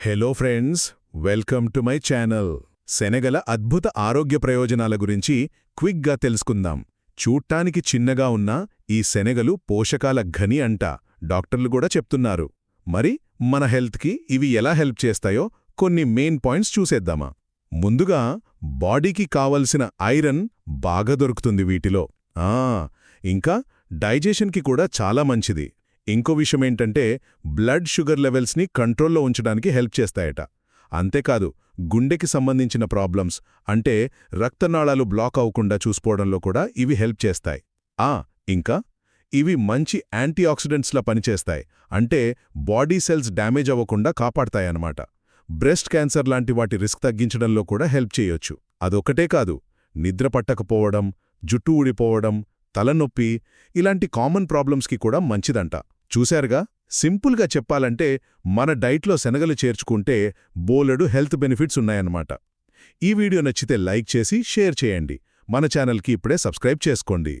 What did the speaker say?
Hello friends welcome to my channel శనగల అద్భుత ఆరోగ్య ప్రయోజనాల గురించి క్విక్గా తెలుసుకుందాం. చూట్టానికి చిన్నగా ఉన్న ఈ శనగలు పోషకాల ఘని అంట డాక్టర్లు కూడా చెప్తున్నారు. మరి మన హెల్త్కి ఇవి ఎలా హెల్ప్ చేస్తాయో కొన్ని మెయిన్ పాయింట్స్ చూసేద్దామా? ముందుగా బాడీకి కావలసిన ఐరన్ బాగా దొరుకుతుంది వీటిలో. ఆ ఇంకా డైజెషన్కి కూడా చాలా మంచిది. ఇంకో విషయమేంటంటే బ్లడ్ షుగర్ లెవెల్స్ని కంట్రోల్లో ఉంచడానికి హెల్ప్ చేస్తాయట. అంతేకాదు గుండెకి సంబంధించిన ప్రాబ్లమ్స్ అంటే రక్తనాళాలు బ్లాక్ అవ్వకుండా చూసుకోవడంలో కూడా ఇవి హెల్ప్ చేస్తాయి. ఆ ఇంకా ఇవి మంచి యాంటీఆక్సిడెంట్స్లా పనిచేస్తాయి. అంటే బాడీ సెల్స్ డ్యామేజ్ అవ్వకుండా కాపాడతాయన్నమాట. బ్రెస్ట్ క్యాన్సర్ లాంటి వాటి రిస్క్ తగ్గించడంలో కూడా హెల్ప్ చేయొచ్చు. అదొకటే కాదు నిద్ర పట్టకపోవడం జుట్టు ఊడిపోవడం తలనొప్పి ఇలాంటి కామన్ ప్రాబ్లమ్స్కి కూడా మంచిదంట. చూశారుగా? సింపుల్గా చెప్పాలంటే మన డైట్లో శనగలు చేర్చుకుంటే బోలెడు హెల్త్ బెనిఫిట్స్ ఉన్నాయన్నమాట. ఈ వీడియో నచ్చితే లైక్ చేసి షేర్ చేయండి. మన ఛానల్కి ఇప్పుడే సబ్స్క్రైబ్ చేసుకోండి.